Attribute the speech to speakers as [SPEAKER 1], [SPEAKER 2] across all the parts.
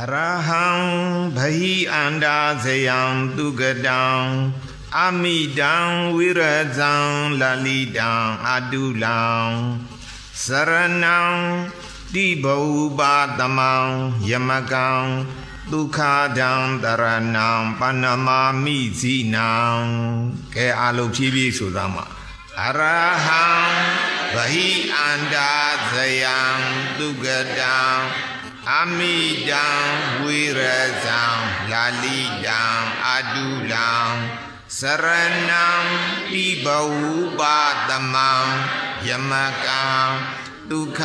[SPEAKER 1] အရဟံဗဟိအန္တာဇယံသူကတံအမိတံဝိရဇံလလိတံအတုလံစရဏံတိဘောပါတမံယမကံဒုက္ခဒံတရဏံပဏမာမိဇိနံကဲအလုံးဖြည်းဖြည်းဆိုသားမှာအရဟံဗဟိအန္တာဇယံသူကတံ အမိတံဝိရဇံလာလိတံအတုလံစရဏံပိဘဝုပါတမံယမကံဒုက္ခ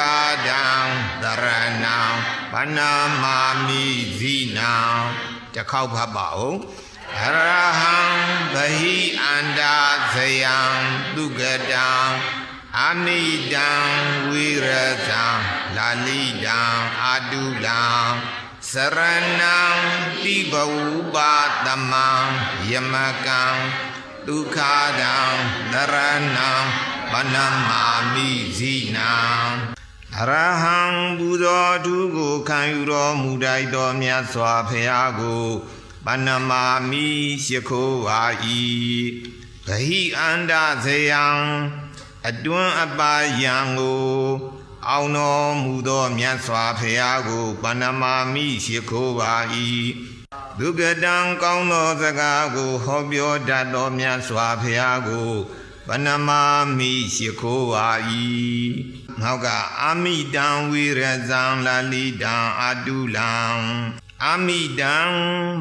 [SPEAKER 1] ဒံတရဏံဘာနာမာမိဇိနံတစ်ခေါက်ဖတ်ပါဦးအရဟံဗဟိအန္တာဇယံဒုက္ကတံ အမိတံဝိရဇံလာလိတံအာတုလံစရဏံတိဘဝုပါတမံယမကံဒုက္ခဒံနရဏံဗနမာမိဇိနံအရဟံဘုသောသူကိုခံယူတော်မူတိုက်တော်မြတ်စွာဘုရားကိုဗနမာမိရှိခိုးပါ၏ဂဟိအန္တဇယံ အတွန်းအပါယံကိုအောင်တော်မူသောမြတ်စွာဘုရားကိုဗနမာမိရှိခိုးပါ၏ဒုက္ကတံကောင်းသောစကားကိုဟောပြောတတ်သောမြတ်စွာဘုရားကိုဗနမာမိရှိခိုးပါ၏နောက်ကအာမိတံဝိရဇံလာလိတံအတုလံအာမိတံ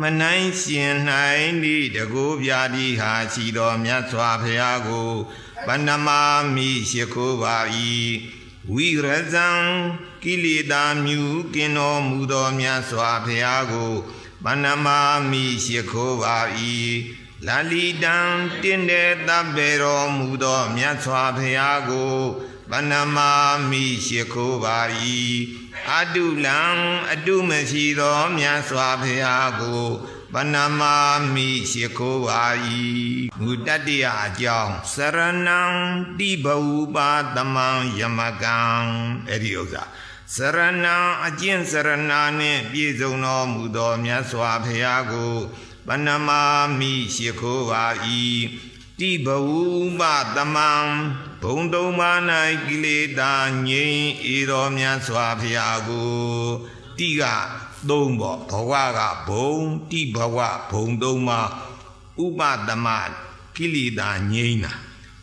[SPEAKER 1] မနိုင်ရှင်နိုင်ဤတကူပြာတိဟာရှိတော်မြတ်စွာဘုရားကို ဗနမာမိရှိခိုးပါ၏ဝိရဇံကိလေသာမြူကင်းတော်မူသောမြတ်စွာဘုရားကိုဗနမာမိရှိခိုးပါ၏လာလီတံတင်းတဲ့တပ်ပေတော်မူသောမြတ်စွာဘုရားကိုဗနမာမိရှိခိုးပါ၏အတုလံအတုမရှိသောမြတ်စွာဘုရားကိုဗနမာမိရှိခိုးပါ၏ မူတတ္တယအကြောင်းစရဏံတိဘဝုပါတမံယမကံအဲ့ဒီဥစ္စာစရဏံအကျင့်စရဏနှင့်ပြည့်စုံတော်မူသောမြတ်စွာဘုရားကိုဗနမာမိရှိခိုးပါ၏တိဘဝုပတမံဘုံတုံမာ၌ကိလေသာငြိမ်းဤတော်မြတ်စွာဘုရားကိုတိကသုံးပေါ့ဘဝကဘုံတိဘဝဘုံသုံးမှာဥပတမ ကိလေသာငြိမ်းတာ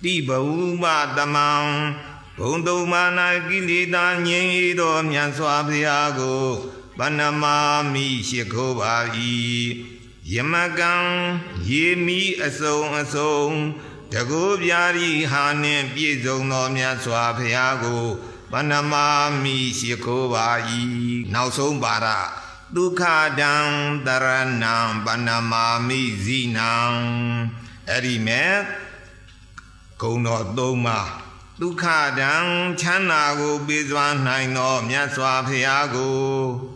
[SPEAKER 1] တိဘဝုပတမံဘုံသုံးမာ၌ကိလေသာငြိမ်းဤတော်မြတ်စွာဘုရားကိုဗနမာမိရှိခိုးပါ၏ယမကံရေမီအစုံအစုံတကူပြာရီဟာနှင့်ပြည့်စုံသောမြတ်စွာဘုရားကိုဗနမာမိရှိခိုးပါ၏နောက်ဆုံးပါရဒုက္ခဒံတရဏံဗနမာမိဇိနံ အဲ့ဒီမဲ့ဂုံတော်သုံးပါးဒုက္ခဒံချမ်းသာကိုပေးစွာနိုင်သောမြတ်စွာဘုရားကို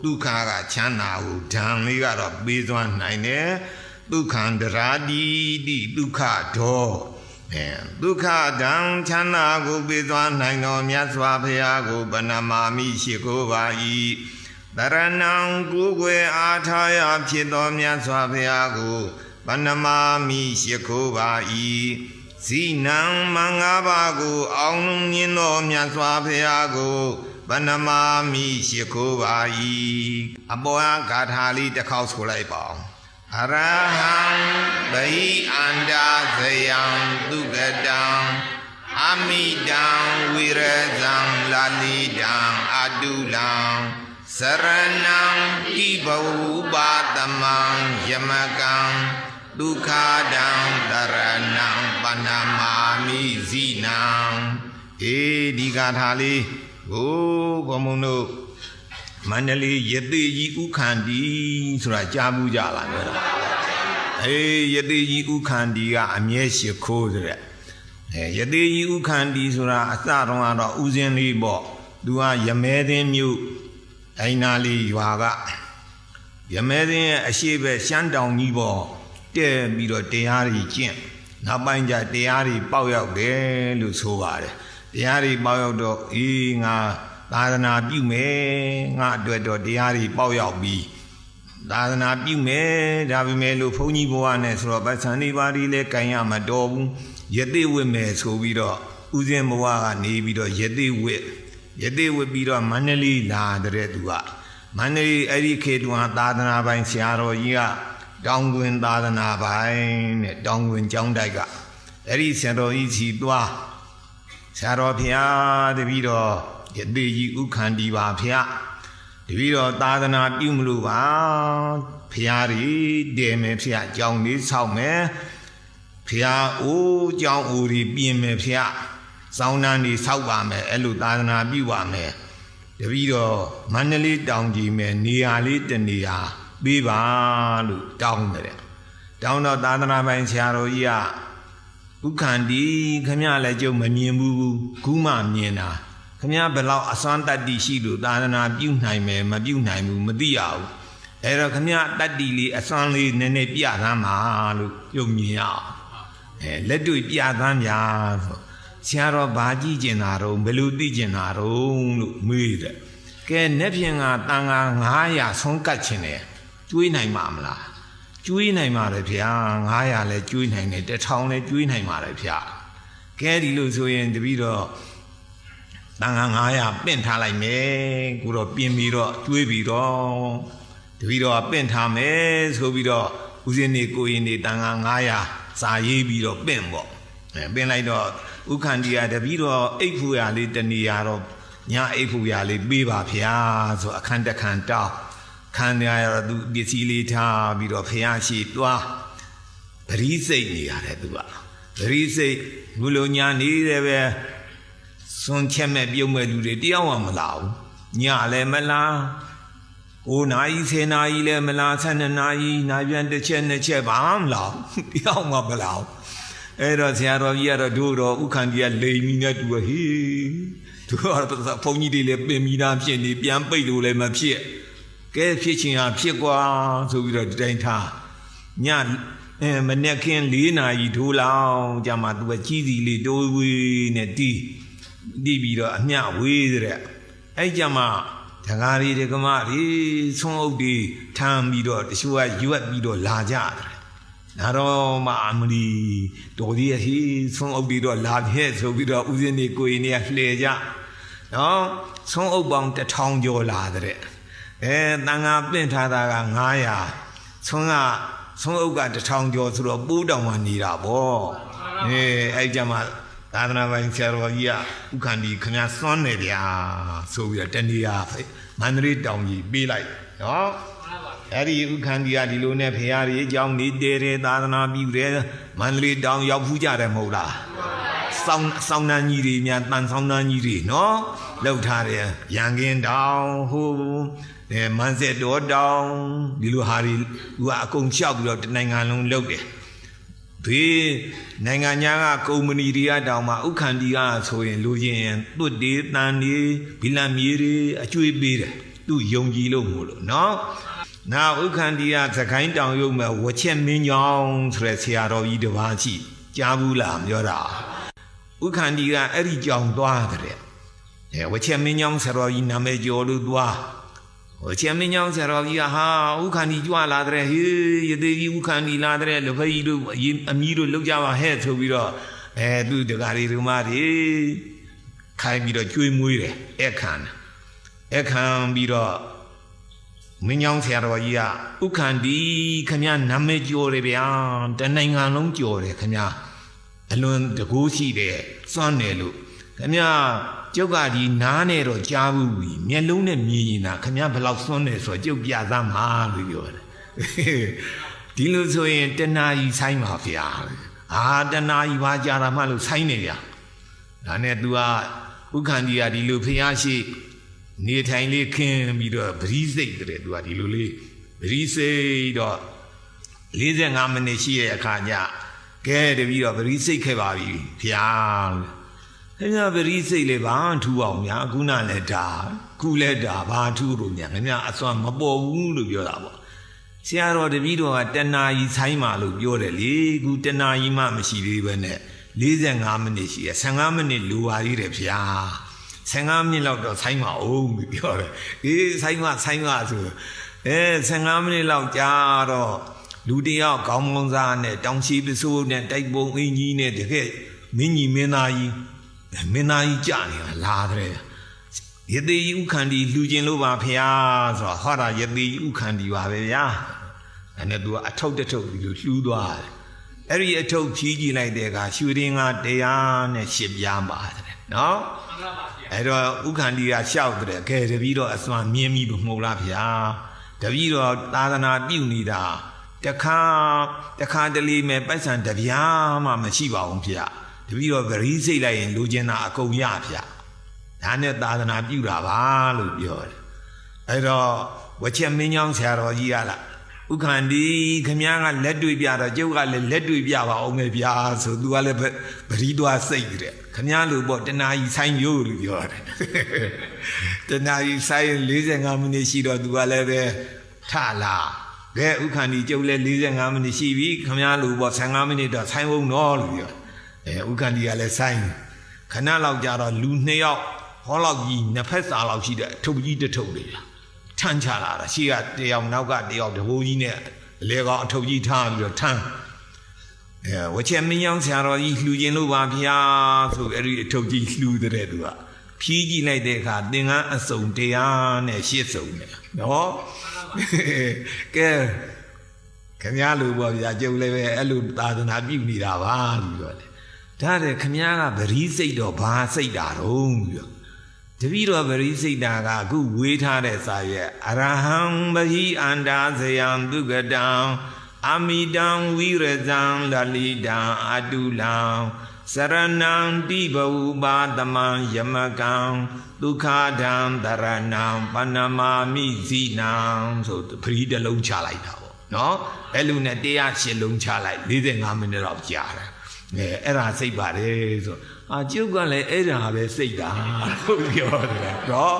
[SPEAKER 1] ဒုက္ခကချမ်းသာကိုဓံလေးကတော့ပေးစွာနိုင်တယ်ဒုက္ခံတရာတိတိဒုက္ခဒောအဲဒုက္ခဒံချမ်းသာကိုပေးစွာနိုင်သောမြတ်စွာဘုရားကိုဗနမာမိရှိခိုးပါ၏တရဏံကိုယ်ွယ်အားထားရဖြစ်သောမြတ်စွာဘုရားကို ဗနမာမိရှိခိုးပါ၏ဇိနံမင်္ဂပါကို အောင်လုံးမြင်သောမြတ်စွာဘုရားကိုဗနမာမိရှိခိုးပါ၏အပေါ်ကဂါထာလေးတစ်ခေါက်ဆိုလိုက်ပါအောင်အရဟံဗိအန္တာဇယံသူကတံအမိတံဝိရဇံလာလိတံအတုလံစရဏံတိဘဝုပါတမံယမကံ ဒုက္ခဒံတရဏံပဏမာမိဇိနံအေဒီဂါထာလေးကိုဘုံဘုံတို့မန္တလေးယသိကြီးဥခန္တီဆိုတာကြားဘူးကြလားပြောတာအေးယသိကြီးဥခန္တီကအမြဲရှိခိုးဆိုတဲ့အဲယသိကြီးဥခန္တီဆိုတာအစတုန်းကတော့ဥစဉ်လေးပေါ့သူကယမဲသင်းမြို့အိုင်နာလေးရွာကယမဲသင်းရဲ့အရှိပဲရှမ်းတောင်ကြီးပေါ့ တဲ့ပြီးတော့တရားတွေကျင့်နောက်ပိုင်းကျတရားတွေပေါက်ရောက်တယ်လို့ဆိုပါတယ်တရားတွေပေါက်ရောက်တော့အေးငါသာသနာပြုမယ်ငါအတွက်တော့တရားတွေပေါက်ရောက်ပြီးသာသနာပြုမယ်ဒါပေမဲ့လို့ဘုန်းကြီးဘဝနဲ့ဆိုတော့ပတ်စံနေပါဒီလဲကန်ရမတော်ဘူးယသိဝတ်မယ်ဆိုပြီးတော့ဥစဉ်ဘဝကနေပြီးတော့ယသိဝတ်ယသိဝတ်ပြီးတော့မန္တလေးလာတဲ့သူကမန္တလေးအဲ့ဒီခေတုဟာသာသနာပိုင်ဆရာတော်ကြီးက တောင်တွင်သာသနာပိုင်နဲ့တောင်တွင်ကျောင်းတိုက်ကအဲ့ဒီဆရာတော်ကြီးစီသွားဆရာတော်ဖျားတပည့်တော်ယသိကြီးဥခန္တီပါဖျားတပည့်တော်သာသနာပြုမလို့ပါဖះရီတည်မယ်ဖះအကြောင်းလေးဆောက်မယ်ဖះအိုးအကြောင်းအိုးရီပြင်မယ်ဖះစောင်းနှန်းဒီဆောက်ပါမယ်အဲ့လိုသာသနာပြုပါမယ်တပည့်တော်မန္တလေးတောင်ကြီးမယ်နေရာလေးတနေရာ ပေးပါလို့တောင်းတယ်တောင်းတော့သာသနာပိုင်ဆရာတော်ကြီးကဥက္ခန္တီခမရလည်းကြုံမမြင်ဘူးခုမှမြင်တာခမရဘယ်လောက်အစွမ်းတတ္တိရှိလို့သာသနာပြုနိုင်မယ်မပြုနိုင်ဘူးမသိရဘူးအဲ့တော့ခမရတတ္တိလေးအစွမ်းလေးနည်းနည်းပြသမ်းပါလို့ပြုံမြင်ရအောင်အဲလက်တွေ့ပြသမ်းပြဆိုဆရာတော်ဘာကြည့်ကျင်တာတော့ဘယ်လိုသိကျင်တာတော့လို့မေးတယ်ကဲနေ့ဖြင့်ကတန်ဃာ900ဆုံးကတ်ခြင်းတယ် ကျွေးနိုင်မှာမလားကျွေးနိုင်ပါတယ်ဗျာ900လဲကျွေးနိုင်တယ်1000လဲကျွေးနိုင်ပါတယ်ဗျာကဲဒီလိုဆိုရင်တပည့်တော့တန်ခါ900ပင့်ထားလိုက်မယ်ကိုတော့ပြင်ပြီးတော့ကျွေးပြီးတော့တပည့်တော့ပင့်ထားမယ်ဆိုပြီးတော့ဦးဇင်းနေကိုရင်နေတန်ခါ900စာရေးပြီးတော့ပင့်ပေါ့အဲပင့်လိုက်တော့ဥခန္တီကတပည့်တော့အိတ်ဖူရလေးတနေရတော့ညအိတ်ဖူရလေးပေးပါဗျာဆိုအခန်းတစ်ခန်းတောင်း ခန်းရတော့သူပစ္စည်းလေးထားပြီးတော့ဖះရှိသွားပရိစိတ်နေရတယ်သူကပရိစိတ်ဘုလိုညာနေတယ်ပဲစွန်ချက်မဲ့ပြုံးမဲ့လူတွေတယောက်မှမလာဘူးညလည်းမလာ9နာရီ10နာရီလည်းမလာ12နာရီနာပြန်တစ်ချက်နှစ်ချက်ဘာမှမလာဘူးတယောက်မှမလာဘူးအဲ့တော့ဆရာတော်ကြီးကတော့တို့တော့ဥခန္တီကလိန်ပြီးနဲ့တူဟေးတို့ကတော့ဘုန်းကြီးတွေလည်းပင်ပြီးသားဖြစ်နေပြန်ပိတ်လို့လည်းမဖြစ် ကဲဖြစ်ချင်ဟာဖြစ်ကွာဆိုပြီးတော့ဒီတိုင်းထားညအဲမနေ့ကင်း၄နာရီထိုးလောင်ကြမှာသူကကြီးစီလေးတိုးဝေးနဲ့တီးတီးပြီးတော့အမျှဝေးတဲ့အဲ့ကြမှာဒကာရီဒကမရီဆုံးအုပ်ဒီထမ်းပြီးတော့တချို့ကရွက်ပြီးတော့လာကြတယ်နာတော့မအမလီတော်ဒီဟီဆုံးအုပ်ပြီးတော့လာခဲ့ဆိုပြီးတော့ဦးဇင်းနေကိုရင်နေလှည့်ကြနော်ဆုံးအုပ်ပေါင်းတထောင်ကျော်လာတဲ့ အဲတန်ဃာပင့်ထားတာက900ဆုံးကဆုံးအုပ်ကတထောင်ကျော်ဆိုတော့ပိုးတောင်မှနေတာဗောအဲအဲ့ကြမှာသာသနာပိုင်ဆရာတော်ကြီးကဥက္ကန္ဒီခင်ဗျာစွန်းနေဗျာဆိုပြီးတော့တဏှာမန္တလေးတောင်ကြီးပေးလိုက်နော်အဲ့ဒီဥက္ကန္ဒီကဒီလိုနဲ့ဖရာကြီးအကြောင်းနေတဲတယ်သာသနာပြုတယ်မန္တလေးတောင်ရောက်ဖူးကြတယ်မဟုတ်လားစောင်းစောင်းနှန်းကြီးတွေများတန်စောင်းနှန်းကြီးတွေနော်လောက်ထားတယ်ရန်ကင်းတောင်ဟို အဲမန်ဆက်တော်တောင်ဒီလိုဟာတွေသူကအကုန်လျှောက်ပြီးတော့တနိုင်ငံလုံးလုပ်တယ်ဘေးနိုင်ငံညာကကုမ္ပဏီတွေကတောင်မှဥက္ကန္တီကဆိုရင်လူချင်းသွတ်တေးတန်နေဘီလံမြေတွေအကျွေးပေးတယ်သူယုံကြည်လို့မို့လို့နော်နာဥက္ကန္တီကသခိုင်းတောင်ရုံမဲ့ဝချက်မင်းကြောင်ဆိုတဲ့ဆရာတော်ကြီးတစ်ပါးရှိကြားဘူးလားပြောတာဥက္ကန္တီကအဲ့ဒီကြောင်သွားတဲ့အဲဝချက်မင်းကြောင်ဆရာတော်ကြီးနာမည်ကျော်လို့သွား ဟိုချက်မင်းကြောင်ဆရာတော်ကြီးကဟာဥက္ကန္တီကြွလာတဲ့ဟေးယသိကြီးဥက္ကန္တီလာတဲ့လဖကြီးတို့အမီးတို့လောက်ကြပါဟဲ့ဆိုပြီးတော့အဲသူတကားတွေဒုမတွေခိုင်းပြီးတော့ကျွေးမွေးတယ်အခမ်းအခမ်းပြီးတော့မင်းကြောင်ဆရာတော်ကြီးကဥက္ကန္တီခမနာမည်ကျော်တယ်ဗျာတနိုင်ငံလုံးကျော်တယ်ခမအလွန်တကူးရှိတယ်စွန့်တယ်လို့ခမ ကျုပ်ကဒီနားနဲ့တော့ကြားဘူးပြီမျက်လုံးနဲ့မြင်ရင်သာခမဘယ်လောက်စွန့်တယ်ဆိုတော့ကျုပ်ပြသမှာလို့ပြောတယ်ဒီလိုဆိုရင်တဏှာကြီးဆိုင်ပါဗျာအာတဏှာကြီးပါကြတာမှလို့ဆိုင်နေဗျာဒါနဲ့ तू ကဥက္ကန္တီကဒီလိုဖျားရှိနေထိုင်လေးခင်းပြီးတော့ဗတိစိတ်တဲ့ तू ကဒီလိုလေးဗတိစိတ်တော့45မိနစ်ရှိရဲ့အခါကျကဲတပြီးတော့ဗတိစိတ်ခဲ့ပါပြီဗျာ ခင်ဗျာပရိစိတ်လေးဘာထူအောင်ညာခုနလည်းဒါခုလည်းဒါဘာထူလို့ညာခင်ဗျာအစွမ်းမပေါ်ဘူးလို့ပြောတာပေါ့ဆရာတော်တပည့်တော်ကတဏှာကြီးဆိုင်ပါလို့ပြောတယ်လေခုတဏှာကြီးမှမရှိသေးပဲနဲ့45မိနစ်ရှိရ15မိနစ်လိုပါသေးတယ်ဗျာ15မိနစ်လောက်တော့ဆိုင်ပါအောင်ပြောတယ်အေးဆိုင်မဆိုင်မဆိုအဲ15မိနစ်လောက်ကြာတော့လူတယောက်ခေါင်းမောင်းစားနဲ့တောင်ချီပစိုးနဲ့တိုက်ပုံအင်ကြီးနဲ့တကယ်မင်းကြီးမင်းသားကြီး မင်းသားကြီးကြာနေတာလာတဲ့ယတိဥခန္တီလှူခြင်းလို့ပါဖျားဆိုတော့ဟောတာယတိဥခန္တီပါပဲဗျာအဲ့နဲ့သူကအထုပ်တထုပ်ဒီလိုလှူသွားတယ်အဲ့ဒီအထုပ်ဖြီးကြည့်လိုက်တဲ့အခါရွှေရင်းကတရားနဲ့ရှစ်ပြားပါတယ်နော်အဲ့တော့ဥခန္တီကလျှောက်တယ်ကဲတပည့်တော့အစွမ်းမြင်းပြီးမဟုတ်လားဗျာတပည့်တော့သာသနာပြုနေတာတခါတခါတလေမဲ့ပိုက်ဆံတပြားမှမရှိပါဘူးဗျာ တပည့်တော့ဗရီးစိတ်လိုက်ရင်လိုချင်တာအကုန်ရဗျာဒါနဲ့သာသနာပြုတာပါလို့ပြောတယ်အဲ့တော့ဝချက်မင်းကြောင်းဆရာတော်ကြီးကလားဥခန္တီခမည်းကလက်တွေ့ပြတော့ကျုပ်ကလည်းလက်တွေ့ပြပါအောင်မယ်ဗျာဆိုသူကလည်းပရိသွားစိတ်တဲ့ခမည်းလို့ပေါ့တနာကြီးဆိုင်ရိုးလို့ပြောတယ်တနာကြီးဆိုင်45မိနစ်ရှိတော့သူကလည်းပဲထလာကဲဥခန္တီကျုပ်လည်း45မိနစ်ရှိပြီခမည်းလို့ပေါ့15မိနစ်တော့ဆိုင်ဝုံတော့လို့ပြော အဲဥခန္တီကလည်းဆိုင်ခဏလောက်ကြာတော့လူနှစ်ယောက်ဟောလောက်ကြီးနှစ်ဖက်စာလောက်ရှိတဲ့အထုပ်ကြီးတစ်ထုပ်လေးထမ်းချလာတာရှေ့ကတယောက်နောက်ကတယောက်တဘိုးကြီးနဲ့အလေကောင်အထုပ်ကြီးထားပြီးတော့ထမ်းအဲဝချက်မင်းယောင်ဆရာတော်ကြီးလှူခြင်းလို့ပါဗျာဆိုအဲ့ဒီအထုပ်ကြီးလှူတဲ့သူကဖြီးကြည့်လိုက်တဲ့အခါသင်္ကန်းအစုံတရားနဲ့ရှစ်စုံနဲ့နော်ကဲခင်ဗျားလူပေါ့ဗျာကျုပ်လည်းပဲအဲ့လိုသာသနာပြုနေတာပါလို့ပြောတယ် ဒါတဲ့ခင်ဗျားကဗရီးစိတ်တော့ဘာစိတ်တာတော့ပြောတပည့်တော်ဗရိစိတ်တာကအခုဝေးထားတဲ့စာရွက်အရဟံပဟိအန္တာဇယံဒုက္ကတံအမိတံဝိရဇံလလိတံအတုလံစရဏံတိဘဝပါသမံယမကံဒုက္ခဒံတရဏံပဏမာမိဇိနံဆိုပရိတလုံးချလိုက်တာပေါ့နော်အဲ့လိုနဲ့တရားရှင်းလုံးချလိုက်45မိနစ်တော့ကြာတယ် အဲအဲ့ဒါစိတ်ပါတယ်ဆိုအာကျုပ်ကလည်းအဲ့ဒါပဲစိတ်တာလို့ပြောတယ်နော်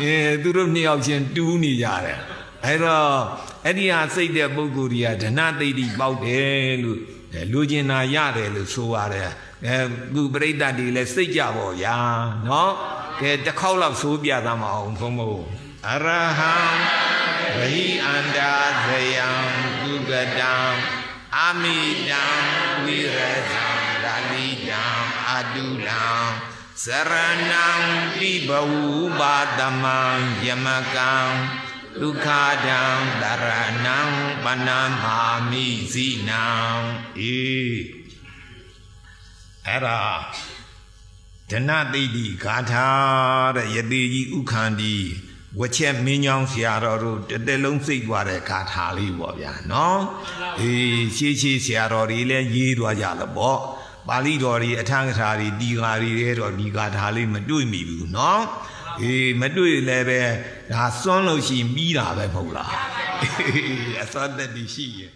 [SPEAKER 1] အဲသူတို့နှစ်ယောက်ချင်းတူးနေကြတယ်အဲ့တော့အဲ့ဒီဟာစိတ်တဲ့ပုဂ္ဂိုလ်ကြီးကဒဏသိတိပေါက်တယ်လို့လူကျင်နာရတယ်လို့ဆိုရတယ်အဲခုပြိဋ္ဌာတွေလည်းစိတ်ကြပါဗျာနော်ကဲတစ်ခေါက်လောက်ဆိုးပြသမအောင်ဘုံဘုံအရဟံဝိအန္တာဇယံကုကတံအမိတံ ဝိရဇံလာလိတံအတုလံစရဏံတိဘဝပါသမံယမကံဒုက္ခဒံတရဏံပဏမာမိဇိနံအေအဲ့ဒါဒနသိတိဂါထာတဲ့ယတိကြီးဥခန္တီ ဝချက်မင်းကြောင်းဆရာတော်တို့တစ်သက်လုံးစိတ်သွားတဲ့ဂါထာလေးပေါ့ဗျာနော်အေးရှေးရှေးဆရာတော်တွေလည်းရေးသွားကြလို့ပေါ့ပါဠိတော်တွေအထက်ကထာတွေဒီဃာတွေတဲ့တော့ဒီဂါထာလေးမတွေ့မိဘူးနော်အေးမတွေ့လည်းပဲဒါစွန့်လို့ရှိရင်ပြီးတာပဲမဟုတ်လားအေးအစွမ်းသက်တည်ရှိရင်